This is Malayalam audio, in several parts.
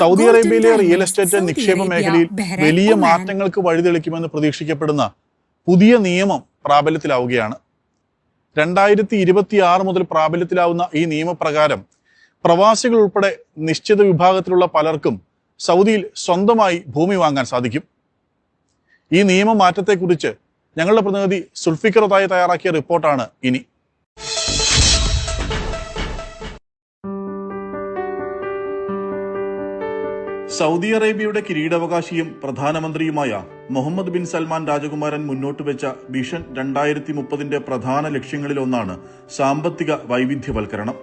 സൗദി അറേബ്യയിലെ റിയൽ എസ്റ്റേറ്റ് നിക്ഷേപ മേഖലയിൽ വലിയ. മാറ്റങ്ങൾക്ക് വഴിതെളിക്കുമെന്ന് പ്രതീക്ഷിക്കപ്പെടുന്ന പുതിയ നിയമം പ്രാബല്യത്തിലാവുകയാണ്. രണ്ടായിരത്തി ഇരുപത്തി ആറ് മുതൽ പ്രാബല്യത്തിലാവുന്ന ഈ നിയമപ്രകാരം പ്രവാസികൾ ഉൾപ്പെടെ നിശ്ചിത വിഭാഗത്തിലുള്ള പലർക്കും സൗദിയിൽ സ്വന്തമായി ഭൂമി വാങ്ങാൻ സാധിക്കും. ഈ നിയമമാറ്റത്തെക്കുറിച്ച് ഞങ്ങളുടെ പ്രതിനിധി സുൽഫിക്കറതായി തയ്യാറാക്കിയ റിപ്പോർട്ടാണ് ഇനി. സൗദി അറേബ്യയുടെ കിരീടാവകാശിയും പ്രധാനമന്ത്രിയുമായ മുഹമ്മദ് ബിൻ സൽമാൻ രാജകുമാരൻ മുന്നോട്ട് വെച്ച വിഷൻ രണ്ടായിരത്തി മുപ്പതിന്റെ പ്രധാന ലക്ഷ്യങ്ങളിലൊന്നാണ് സാമ്പത്തിക വൈവിധ്യവൽക്കരണം.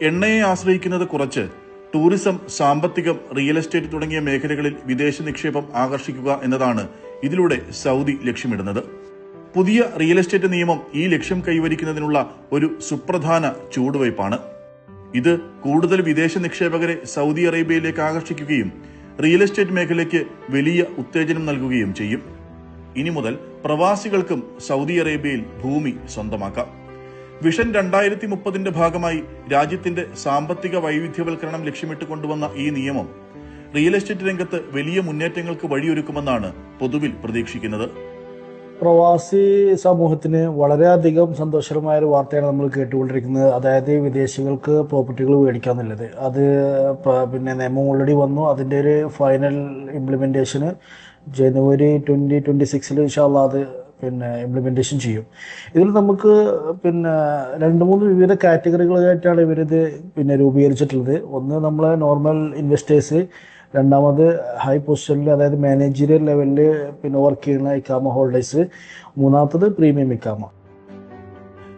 എണ്ണയെ ആശ്രയിക്കുന്നത് കുറച്ച് ടൂറിസം സാമ്പത്തികം റിയൽ എസ്റ്റേറ്റ് തുടങ്ങിയ മേഖലകളിൽ വിദേശ നിക്ഷേപം ആകർഷിക്കുക എന്നതാണ് ഇതിലൂടെ സൗദി ലക്ഷ്യമിടുന്നത്. പുതിയ റിയൽ എസ്റ്റേറ്റ് നിയമം ഈ ലക്ഷ്യം കൈവരിക്കുന്നതിനുള്ള ഒരു സുപ്രധാന ചുവടുവയ്പ്പാണ്. ഇത് കൂടുതൽ വിദേശ നിക്ഷേപകരെ സൗദി അറേബ്യയിലേക്ക് ആകർഷിക്കുകയും റിയൽ എസ്റ്റേറ്റ് മേഖലയ്ക്ക് വലിയ ഉത്തേജനം നൽകുകയും ചെയ്യും. ഇനി മുതൽ പ്രവാസികൾക്കും സൗദി അറേബ്യയിൽ ഭൂമി സ്വന്തമാക്കാം. വിഷൻ രണ്ടായിരത്തി മുപ്പതിന്റെ ഭാഗമായി രാജ്യത്തിന്റെ സാമ്പത്തിക വൈവിധ്യവൽക്കരണം ലക്ഷ്യമിട്ട് കൊണ്ടുവന്ന ഈ നിയമം റിയൽ എസ്റ്റേറ്റ് രംഗത്ത് വലിയ മുന്നേറ്റങ്ങൾക്ക് വഴിയൊരുക്കുമെന്നാണ് പൊതുവിൽ പ്രതീക്ഷിക്കുന്നത്. പ്രവാസി സമൂഹത്തിന് വളരെയധികം സന്തോഷകരമായ ഒരു വാർത്തയാണ് നമ്മൾ കേട്ടുകൊണ്ടിരിക്കുന്നത്. അതായത് വിദേശികൾക്ക് പ്രോപ്പർട്ടികൾ മേടിക്കാന്നുള്ളത്. അത് പിന്നെ നിയമം ഓൾറെഡി വന്നു. അതിന്റെ ഒരു ഫൈനൽ ഇംപ്ലിമെന്റേഷന് ജനുവരി ട്വന്റി ട്വന്റി സിക്സിൽ ഇൻഷാല്ല അത് പിന്നെ ഇംപ്ലിമെന്റേഷൻ ചെയ്യും. ഇതിൽ നമുക്ക് പിന്നെ രണ്ട് മൂന്ന് വിവിധ കാറ്റഗറികളായിട്ടാണ് ഇവരിത് പിന്നെ രൂപീകരിച്ചിട്ടുള്ളത്. ഒന്ന് നമ്മളെ നോർമൽ ഇൻവെസ്റ്റേഴ്സ് രണ്ടാമത് ഹൈ പൊസിഷനിൽ അതായത് മാനേജീരിയൽ ലെവലിൽ പിന്നെ വർക്ക് ചെയ്യുന്ന ഇക്കാമ ഹോൾഡേഴ്സ് മൂന്നാമത്തത് പ്രീമിയം ഇക്കാമ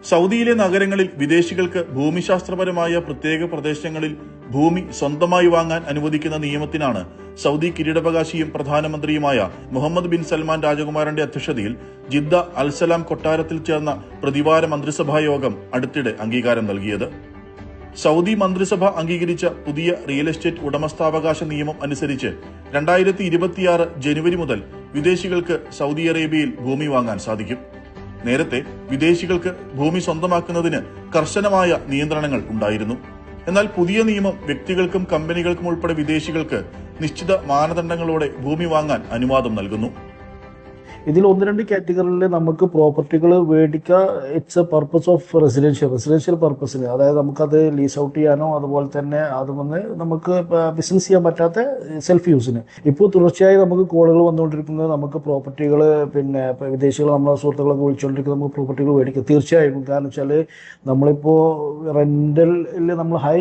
സൗദിയിലെ നഗരങ്ങളിൽ വിദേശികൾക്ക് ഭൂമിശാസ്ത്രപരമായ പ്രത്യേക പ്രദേശങ്ങളിൽ ഭൂമി സ്വന്തമായി വാങ്ങാൻ അനുവദിക്കുന്ന നിയമത്തിനാണ് സൗദി കിരീടാവകാശിയും പ്രധാനമന്ത്രിയുമായ മുഹമ്മദ് ബിൻ സൽമാൻ രാജകുമാരന്റെ അധ്യക്ഷതയിൽ ജിദ്ദ അൽസലാം കൊട്ടാരത്തിൽ ചേർന്ന പ്രതിവാര മന്ത്രിസഭാ യോഗം അടുത്തിടെ അംഗീകാരം നൽകിയത്. സൗദി മന്ത്രിസഭ അംഗീകരിച്ച പുതിയ റിയൽ എസ്റ്റേറ്റ് ഉടമസ്ഥാവകാശ നിയമം അനുസരിച്ച് രണ്ടായിരത്തി ഇരുപത്തിയാറ് ജനുവരി മുതൽ വിദേശികൾക്ക് സൗദി അറേബ്യയിൽ ഭൂമി വാങ്ങാൻ സാധിക്കും. നേരത്തെ വിദേശികൾക്ക് ഭൂമി സ്വന്തമാക്കുന്നതിന് കർശനമായ നിയന്ത്രണങ്ങൾ ഉണ്ടായിരുന്നു. എന്നാൽ പുതിയ നിയമം വ്യക്തികൾക്കും കമ്പനികൾക്കും ഉൾപ്പെടെ വിദേശികൾക്ക് നിശ്ചിത മാനദണ്ഡങ്ങളോടെ ഭൂമി വാങ്ങാൻ അനുവാദം നൽകുന്നു. ഇതിൽ ഒന്ന് രണ്ട് കാറ്റഗറിയിൽ നമുക്ക് പ്രോപ്പർട്ടികൾ മേടിക്കുക it's a purpose of residential residential പർപ്പസിന് അതായത് നമുക്കത് ലീസ് ഔട്ട് ചെയ്യാനോ അതുപോലെ തന്നെ അത് വന്ന് നമുക്ക് ബിസിനസ് ചെയ്യാൻ പറ്റാത്ത സെൽഫ് യൂസിന് ഇപ്പോൾ തുടർച്ചയായി നമുക്ക് കോളുകൾ വന്നുകൊണ്ടിരിക്കുന്നത് നമുക്ക് പ്രോപ്പർട്ടികൾ പിന്നെ വിദേശികൾ നമ്മളെ സുഹൃത്തുക്കളൊക്കെ വിളിച്ചുകൊണ്ടിരിക്കുന്നത് നമുക്ക് പ്രോപ്പർട്ടികൾ മേടിക്കുക തീർച്ചയായും. കാരണം വെച്ചാൽ നമ്മളിപ്പോൾ റെന്റലിൽ നമ്മൾ ഹൈ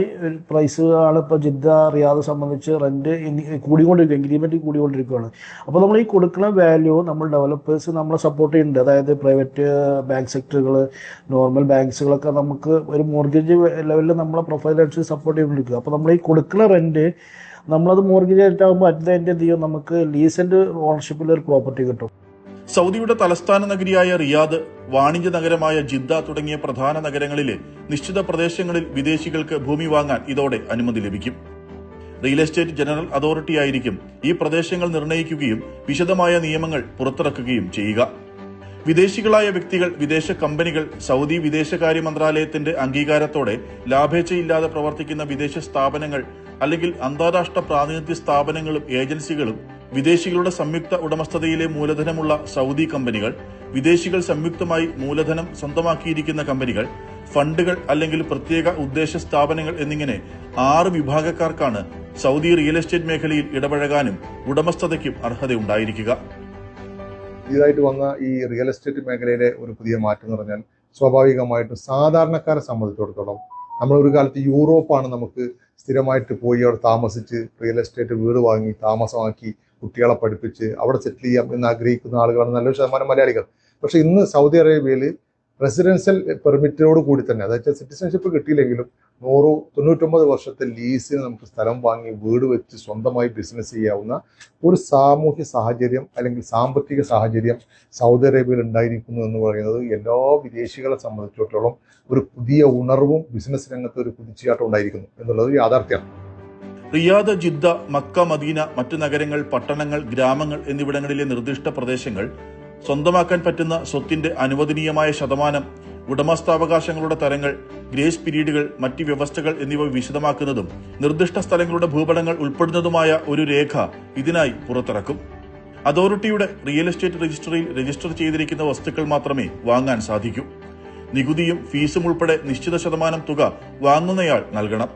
പ്രൈസ് ആണ് ഇപ്പോൾ ജിദ്ദ റിയാദ് സംബന്ധിച്ച് റെന്റ് കൂടിക്കൊണ്ടിരിക്കുക എഗ്രിമെന്റ് കൂടിക്കൊണ്ടിരിക്കുകയാണ് അപ്പോൾ നമ്മൾ ഈ കൊടുക്കുന്ന വാല്യൂ നമ്മൾ ഡെവലപ്പേഴ്സ് നമ്മളെ സപ്പോർട്ട് ചെയ്യുന്നുണ്ട്. അതായത് പ്രൈവറ്റ് ബാങ്ക് സെക്ടറുകൾ നോർമൽ ബാങ്ക്സുകളൊക്കെ നമുക്ക് ഒരു മോർഗേജ് ലെവലിൽ നമ്മളെ പ്രൊഫൈൽ അനുസരിച്ച് സപ്പോർട്ട് ചെയ്തുകൊണ്ടിരിക്കുക അപ്പോൾ നമ്മൾ ഈ കൊടുക്കുന്ന റെന്റ് നമ്മളത് മോർഗേജ് ആയിട്ടാകുമ്പോൾ അറ്റ് ദ എൻഡ് എന്ത് ചെയ്യും? നമുക്ക് ലീസന്റ് ഓണർഷിപ്പിൽ ഒരു പ്രോപ്പർട്ടി കിട്ടും. സൗദിയുടെ തലസ്ഥാന നഗരിയായ റിയാദ് വാണിജ്യ നഗരമായ ജിദ്ദ തുടങ്ങിയ പ്രധാന നഗരങ്ങളിലെ നിശ്ചിത പ്രദേശങ്ങളിൽ വിദേശികൾക്ക് ഭൂമി വാങ്ങാൻ ഇതോടെ അനുമതി ലഭിക്കും. റിയൽ എസ്റ്റേറ്റ് ജനറൽ അതോറിറ്റി ആയിരിക്കും ഈ പ്രദേശങ്ങൾ നിർണയിക്കുകയും വിശദമായ നിയമങ്ങൾ പുറത്തിറക്കുകയും ചെയ്യുക. വിദേശികളായ വ്യക്തികൾ വിദേശ കമ്പനികൾ സൗദി വിദേശകാര്യ മന്ത്രാലയത്തിന്റെ അംഗീകാരത്തോടെ ലാഭേച്ഛയില്ലാതെ പ്രവർത്തിക്കുന്ന വിദേശ സ്ഥാപനങ്ങൾ അല്ലെങ്കിൽ അന്താരാഷ്ട്ര പ്രാതിനിധ്യ സ്ഥാപനങ്ങളും ഏജൻസികളും വിദേശികളുടെ സംയുക്ത ഉടമസ്ഥതയിലെ മൂലധനമുള്ള സൗദി കമ്പനികൾ വിദേശികൾ സംയുക്തമായി മൂലധനം സ്വന്തമാക്കിയിരിക്കുന്ന കമ്പനികൾ ഫണ്ടുകൾ അല്ലെങ്കിൽ പ്രത്യേക ഉദ്ദേശ സ്ഥാപനങ്ങൾ എന്നിങ്ങനെ ആറ് വിഭാഗക്കാർക്കാണ് സൗദി റിയൽ എസ്റ്റേറ്റ് മേഖലയിൽ ഇടപഴകാനും ഉടമസ്ഥതയ്ക്കും അർഹതയുണ്ടായിരിക്കുക. പുതിയതായിട്ട് വന്ന ഈ റിയൽ എസ്റ്റേറ്റ് മേഖലയിലെ ഒരു പുതിയ മാറ്റം എന്ന് പറഞ്ഞാൽ സ്വാഭാവികമായിട്ടും സാധാരണക്കാരെ സംബന്ധിച്ചിടത്തോളം നമ്മൾ ഒരു കാലത്ത് യൂറോപ്പാണ് നമുക്ക് സ്ഥിരമായിട്ട് പോയി അവിടെ താമസിച്ച് റിയൽ എസ്റ്റേറ്റ് വീട് വാങ്ങി താമസമാക്കി കുട്ടികളെ പഠിപ്പിച്ച് അവിടെ സെറ്റിൽ ചെയ്യാം എന്ന് ആഗ്രഹിക്കുന്ന ആളുകളാണ് നല്ലൊരു ശതമാനം മലയാളികൾ. പക്ഷേ ഇന്ന് സൗദി അറേബ്യയിൽ റെസിഡൻഷ്യൽ പെർമിറ്റോട് കൂടി തന്നെ അതായത് സിറ്റിസൺഷിപ്പ് കിട്ടിയില്ലെങ്കിലും നൂറ് തൊണ്ണൂറ്റൊമ്പത് വർഷത്തെ ലീസിന് നമുക്ക് സ്ഥലം വാങ്ങി വീട് വെച്ച് സ്വന്തമായി ബിസിനസ് ചെയ്യാവുന്ന ഒരു സാമൂഹ്യ സാഹചര്യം അല്ലെങ്കിൽ സാമ്പത്തിക സാഹചര്യം സൗദി അറേബ്യയിൽ ഉണ്ടായിരിക്കുന്നു എന്ന് പറയുന്നത് എല്ലാ വിദേശികളെ സംബന്ധിച്ചിടത്തോളം ഒരു പുതിയ ഉണർവും ബിസിനസ് രംഗത്ത് ഒരു കുതിച്ചുചാട്ടം ഉണ്ടായിരിക്കുന്നു എന്നുള്ളത് യാഥാർത്ഥ്യമാണ്. റിയാദ് ജിദ്ദ മക്ക മദീന മറ്റു നഗരങ്ങൾ പട്ടണങ്ങൾ ഗ്രാമങ്ങൾ എന്നിവിടങ്ങളിലെ നിർദ്ദിഷ്ട പ്രദേശങ്ങൾ സ്വന്തമാക്കാൻ പറ്റുന്ന സ്വത്തിന്റെ അനുവദനീയമായ ശതമാനം ഉടമസ്ഥാവകാശങ്ങളുടെ തരങ്ങൾ ഗ്രേസ് പിരീഡുകൾ മറ്റ് വ്യവസ്ഥകൾ എന്നിവ വിശദമാക്കുന്നതും നിർദ്ദിഷ്ട സ്ഥലങ്ങളുടെ ഭൂപടങ്ങൾ ഉൾപ്പെടുന്നതുമായ ഒരു രേഖ ഇതിനായി പുറത്തിറക്കും. അതോറിറ്റിയുടെ റിയൽ എസ്റ്റേറ്റ് രജിസ്ട്രിയിൽ രജിസ്റ്റർ ചെയ്തിരിക്കുന്ന വസ്തുക്കൾ മാത്രമേ വാങ്ങാൻ സാധിക്കൂ. നികുതിയും ഫീസും ഉൾപ്പെടെ നിശ്ചിത ശതമാനം തുക വാങ്ങുന്നയാൾ നൽകണം.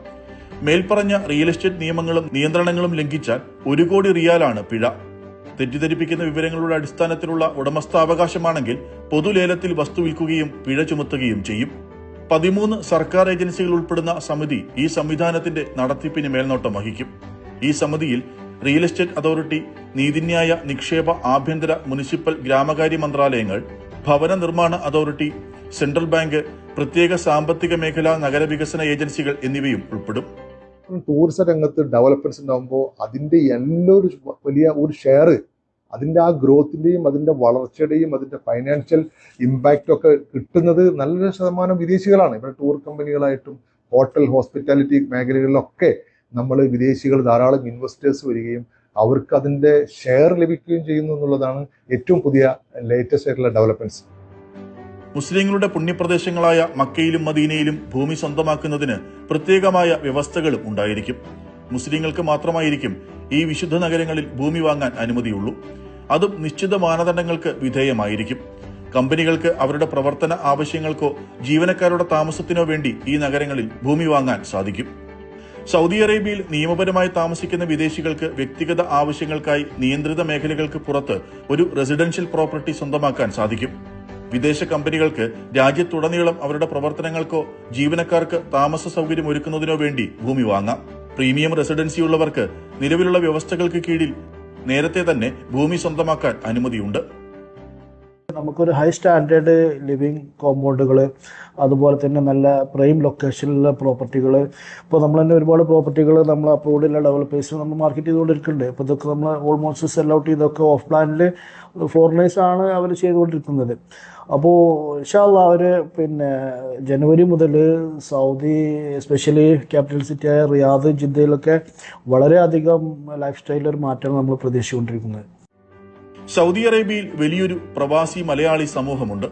മേൽപ്പറഞ്ഞ റിയൽ എസ്റ്റേറ്റ് നിയമങ്ങളും നിയന്ത്രണങ്ങളും ലംഘിച്ചാൽ ഒരു കോടി റിയാലാണ് പിഴ. തെറ്റിദ്ധരിപ്പിക്കുന്ന വിവരങ്ങളുടെ അടിസ്ഥാനത്തിലുള്ള ഉടമസ്ഥാവകാശമാണെങ്കിൽ പൊതുലേലത്തിൽ വസ്തു വിൽക്കുകയും പിഴ ചുമത്തുകയും ചെയ്യും. പതിമൂന്ന് സർക്കാർ ഏജൻസികൾ ഉൾപ്പെടുന്ന സമിതി ഈ സംവിധാനത്തിന്റെ നടത്തിപ്പിന് മേൽനോട്ടം വഹിക്കും. ഈ സമിതിയിൽ റിയൽ എസ്റ്റേറ്റ് അതോറിറ്റി നീതിന്യായ നിക്ഷേപ ആഭ്യന്തര മുനിസിപ്പൽ ഗ്രാമകാര്യ മന്ത്രാലയങ്ങൾ ഭവന നിർമ്മാണ അതോറിറ്റി സെൻട്രൽ ബാങ്ക് പ്രത്യേക സാമ്പത്തിക മേഖലാ നഗരവികസന ഏജൻസികൾ എന്നിവയും ഉൾപ്പെടും. ടൂറിസം രംഗത്ത് ഡെവലപ്മെന്റ്സ് ഉണ്ടാകുമ്പോൾ അതിന്റെ ഒരു വലിയ ഒരു ഷെയർ അതിന്റെ ആ ഗ്രോത്തിന്റെയും അതിന്റെ വളർച്ചയുടെയും അതിന്റെ ഫൈനാൻഷ്യൽ ഇമ്പാക്റ്റും ഒക്കെ കിട്ടുന്നത് നല്ലൊരു ശതമാനം വിദേശികളാണ്. ഇവിടെ ടൂർ കമ്പനികളായിട്ടും ഹോട്ടൽ ഹോസ്പിറ്റാലിറ്റി മേഖലകളിലൊക്കെ നമ്മൾ വിദേശികൾ ധാരാളം ഇൻവെസ്റ്റേഴ്സ് വരികയും അവർക്ക് അതിന്റെ ഷെയർ ലഭിക്കുകയും ചെയ്യുന്നു എന്നുള്ളതാണ് ഏറ്റവും പുതിയ ലേറ്റസ്റ്റ് ആയിട്ടുള്ള ഡെവലപ്മെന്റ്സ് മുസ്ലിങ്ങളുടെ പുണ്യപ്രദേശങ്ങളായ മക്കയിലും മദീനയിലും ഭൂമി സ്വന്തമാക്കുന്നതിന് പ്രത്യേകമായ വ്യവസ്ഥകളും ഉണ്ടായിരിക്കും. മുസ്ലിങ്ങൾക്ക് മാത്രമായിരിക്കും ഈ വിശുദ്ധ നഗരങ്ങളിൽ ഭൂമി വാങ്ങാൻ അനുമതിയുള്ളൂ. അതും നിശ്ചിത മാനദണ്ഡങ്ങൾക്ക് വിധേയമായിരിക്കും. കമ്പനികൾക്ക് അവരുടെ പ്രവർത്തന ആവശ്യങ്ങൾക്കോ ജീവനക്കാരുടെ താമസത്തിനോ വേണ്ടി ഈ നഗരങ്ങളിൽ ഭൂമി വാങ്ങാൻ സാധിക്കും. സൗദി അറേബ്യയിൽ നിയമപരമായി താമസിക്കുന്ന വിദേശികൾക്ക് വ്യക്തിഗത ആവശ്യങ്ങൾക്കായി നിയന്ത്രിത മേഖലകൾക്ക് പുറത്ത് ഒരു റെസിഡൻഷ്യൽ പ്രോപ്പർട്ടി സ്വന്തമാക്കാൻ സാധിക്കും. വിദേശ കമ്പനികൾക്ക് രാജ്യത്തുടനീളം അവരുടെ പ്രവർത്തനങ്ങൾക്കോ ജീവനക്കാർക്ക് താമസ സൗകര്യം ഒരുക്കുന്നതിനോ വേണ്ടി ഭൂമി വാങ്ങാം. പ്രീമിയം റെസിഡൻസിയുള്ളവർക്ക് നിലവിലുള്ള വ്യവസ്ഥകൾക്ക് കീഴിൽ നേരത്തെ തന്നെ ഭൂമി സ്വന്തമാക്കാൻ അനുമതിയുണ്ട്. നമുക്കൊരു ഹൈ സ്റ്റാൻഡേർഡ് ലിവിങ് കോമ്പൗണ്ടുകൾ അതുപോലെ തന്നെ നല്ല പ്രൈം ലൊക്കേഷനിലുള്ള പ്രോപ്പർട്ടികൾ ഇപ്പോൾ നമ്മൾ തന്നെ ഒരുപാട് പ്രോപ്പർട്ടികൾ നമ്മൾ അപ്രൂവിലുള്ള ഡെവലപ്പേഴ്സ് നമ്മൾ മാർക്കറ്റ് ചെയ്തുകൊണ്ടിരിക്കുന്നുണ്ട്. ഇപ്പോൾ ഇതൊക്കെ നമ്മൾ ഓൾമോസ്റ്റ് സെൽ ഔട്ട് ചെയ്തൊക്കെ ഓഫ് പ്ലാനിൽ ഫോറിനേഴ്സാണ് അവർ ചെയ്തുകൊണ്ടിരിക്കുന്നത്. അപ്പോൾ ഇൻഷാല്ല അവർ പിന്നെ ജനുവരി മുതൽ സൗദി എസ്പെഷ്യലി ക്യാപിറ്റൽ സിറ്റിയായ റിയാദ് ജിദ്ദയിലൊക്കെ വളരെയധികം ലൈഫ് സ്റ്റൈലിൽ ഒരു മാറ്റമാണ് നമ്മൾ പ്രതീക്ഷിച്ചുകൊണ്ടിരിക്കുന്നത്. സൗദി അറേബ്യയിൽ വലിയൊരു പ്രവാസി മലയാളി സമൂഹമുണ്ട്.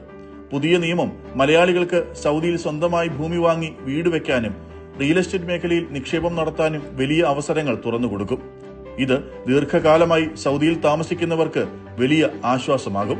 പുതിയ നിയമം മലയാളികൾക്ക് സൗദിയിൽ സ്വന്തമായി ഭൂമി വാങ്ങി വീട് വെക്കാനും റിയൽ എസ്റ്റേറ്റ് മേഖലയിൽ നിക്ഷേപം നടത്താനും വലിയ അവസരങ്ങൾ തുറന്നുകൊടുക്കും ഇത് ദീർഘകാലമായി സൗദിയിൽ താമസിക്കുന്നവർക്ക് വലിയ ആശ്വാസമാകും.